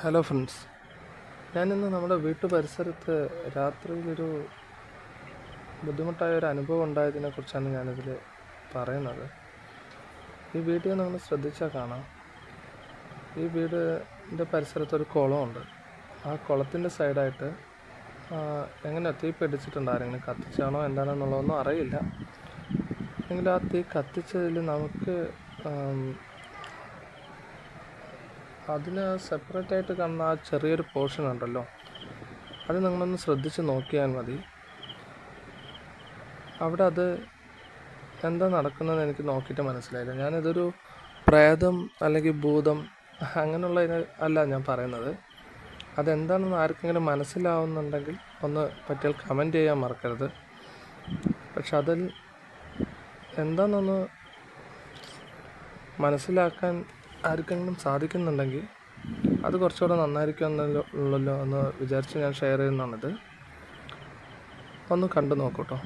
Hello friends ഞാനിന്ന് നമ്മുടെ വീട്ടു പരിസരത്ത് രാത്രിയിലൊരു ബുദ്ധിമുട്ടായ ഒരു അനുഭവം ഉണ്ടായതിനെ കുറിച്ചാണ് ഞാനിതിൽ പറയുന്നത്. ഈ വീഡിയോ നമ്മൾ ശ്രദ്ധിച്ചാൽ കാണാം. ഈ വീടിന്റെ പരിസരത്തൊരു കുളമുണ്ട്. ആ കുളത്തിന്റെ സൈഡായിട്ട് എങ്ങനെ തീ പിടിച്ചിട്ടുണ്ട്? ആരെങ്കിലും കത്തിച്ചാണോ എന്താണെന്നുള്ളതൊന്നും അറിയില്ല. എങ്കിലും ആ തീ കത്തിച്ചതിൽ നമുക്ക് അതിന് സെപ്പറേറ്റ് ആയിട്ട് കാണുന്ന ആ ചെറിയൊരു പോർഷൻ ഉണ്ടല്ലോ. അത് നിങ്ങളൊന്ന് ശ്രദ്ധിച്ച് നോക്കിയാൽ മതി. അവിടെ അത് എന്താ നടക്കുന്നതെന്ന് എനിക്ക് നോക്കിയിട്ട് മനസ്സിലായില്ല. ഞാനിതൊരു പ്രേതം അല്ലെങ്കിൽ ഭൂതം അങ്ങനെയുള്ള അല്ല ഞാൻ പറയുന്നത്. അതെന്താണെന്ന് ആർക്കെങ്കിലും മനസ്സിലാവുന്നുണ്ടെങ്കിൽ ഒന്ന് പറ്റിയാൽ കമന്റ് ചെയ്യാൻ മറക്കരുത്. പക്ഷെ അതിൽ എന്താണെന്നൊന്ന് മനസ്സിലാക്കാൻ ആർക്കെങ്കിലും സാധിക്കുന്നുണ്ടെങ്കിൽ അത് കുറച്ചുകൂടെ നന്നായിരിക്കും എന്നല്ലോ ഉള്ളല്ലോ എന്ന് വിചാരിച്ച് ഞാൻ ഷെയർ ചെയ്യുന്നതാണിത്. ഒന്ന് കണ്ടു നോക്കൂട്ടോ